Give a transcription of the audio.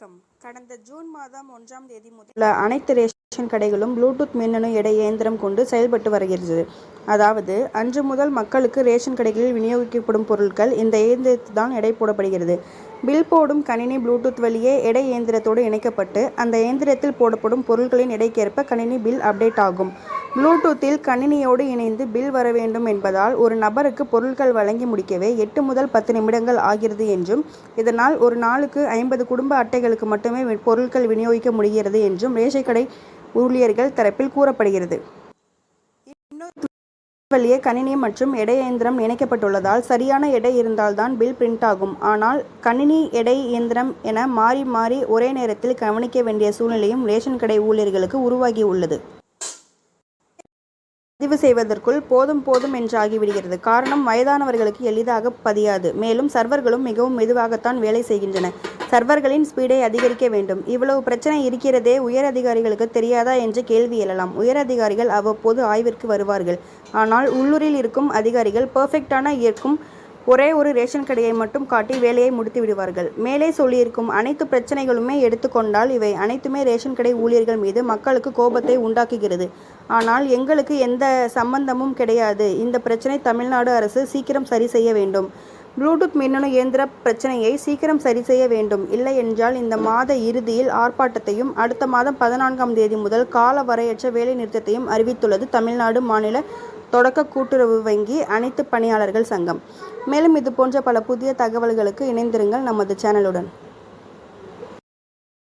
வணக்கம். கடந்த ஜூன் மாதம் ஒன்றாம் தேதி முதல் அனைத்து ரேஷன் கடைகளும் ப்ளூடூத் மின்னணு எடை இயந்திரம் கொண்டு செயல்பட்டு வருகிறது. அதாவது அன்று முதல் மக்களுக்கு ரேஷன் கடைகளில் விநியோகிக்கப்படும் பொருட்கள் இந்த இயந்திரத்தில் தான் எடை போடப்படுகிறது. பில் போடும் கணினி ப்ளூடூத் வழியே எடை இயந்திரத்தோடு இணைக்கப்பட்டு அந்த இயந்திரத்தில் போடப்படும் பொருட்களின் எடைக்கேற்ப கணினி பில் அப்டேட் ஆகும். ப்ளூடூத்தில் கணினியோடு இணைந்து பில் வர வேண்டும் என்பதால் ஒரு நபருக்கு பொருட்கள் வழங்கி முடிக்கவே எட்டு முதல் பத்து நிமிடங்கள் ஆகிறது என்றும் இதனால் ஒரு நாளுக்கு ஐம்பது குடும்ப அட்டைகளுக்கு மட்டுமே பொருட்கள் விநியோகிக்க முடிகிறது என்றும் ரேஷன் கடை ஊழியர்கள் தரப்பில் கூறப்படுகிறது. வழியே கணினி மற்றும் எடை இயந்திரம் இணைக்கப்பட்டுள்ளதால் சரியான எடை இருந்தால்தான் பில் பிரிண்ட் ஆகும். ஆனால் கணினி எடை இயந்திரம் என மாறி மாறி ஒரே நேரத்தில் கவனிக்க வேண்டிய சூழ்நிலையும் ரேஷன் கடை ஊழியர்களுக்கு உருவாகியுள்ளது பதிவு செய்வதற்குள் போதும் போதும் என்றாகிவிடுகிறது. காரணம் வயதானவர்களுக்கு எளிதாக பதியாது. மேலும் சர்வர்களும் மிகவும் மெதுவாகத்தான் வேலை செய்கின்றன. சர்வர்களின் ஸ்பீடை அதிகரிக்க வேண்டும். இவ்வளவு பிரச்சனை இருக்கிறதே உயர் அதிகாரிகளுக்கு தெரியாதா என்று கேள்வி எழலாம். உயர் அதிகாரிகள் அவ்வப்போது ஆய்விற்கு வருவார்கள். ஆனால் உள்ளூரில் இருக்கும் அதிகாரிகள் பெர்ஃபெக்டான இருக்கும் ஒரே ஒரு ரேஷன் கடையை மட்டும் காட்டி வேலையை முடித்து விடுவார்கள். மேலே சொல்லியிருக்கும் அனைத்து பிரச்சனைகளுமே எடுத்துக்கொண்டால் இவை அனைத்துமே ரேஷன் கடை ஊழியர்கள் மீது மக்களுக்கு கோபத்தை உண்டாக்குகிறது. ஆனால் எங்களுக்கு எந்த சம்பந்தமும் கிடையாது. இந்த பிரச்சனை தமிழ்நாடு அரசு சீக்கிரம் சரி செய்ய வேண்டும். ப்ளூடூத் மின்னணு இயந்திர பிரச்சனையை சீக்கிரம் சரி செய்ய வேண்டும். இல்லை என்றால் இந்த மாத இறுதியில் ஆர்ப்பாட்டத்தையும் அடுத்த மாதம் பதினான்காம் தேதி முதல் கால வரையற்ற வேலை நிறுத்தத்தையும் அறிவித்துள்ளது தமிழ்நாடு மாநில தொடக்க கூட்டுறவு வங்கி அனைத்து பணியாளர்கள் சங்கம். மேலும் இது போன்ற பல புதிய தகவல்களுக்கு இணைந்திருங்கள் நமது சேனலுடன்.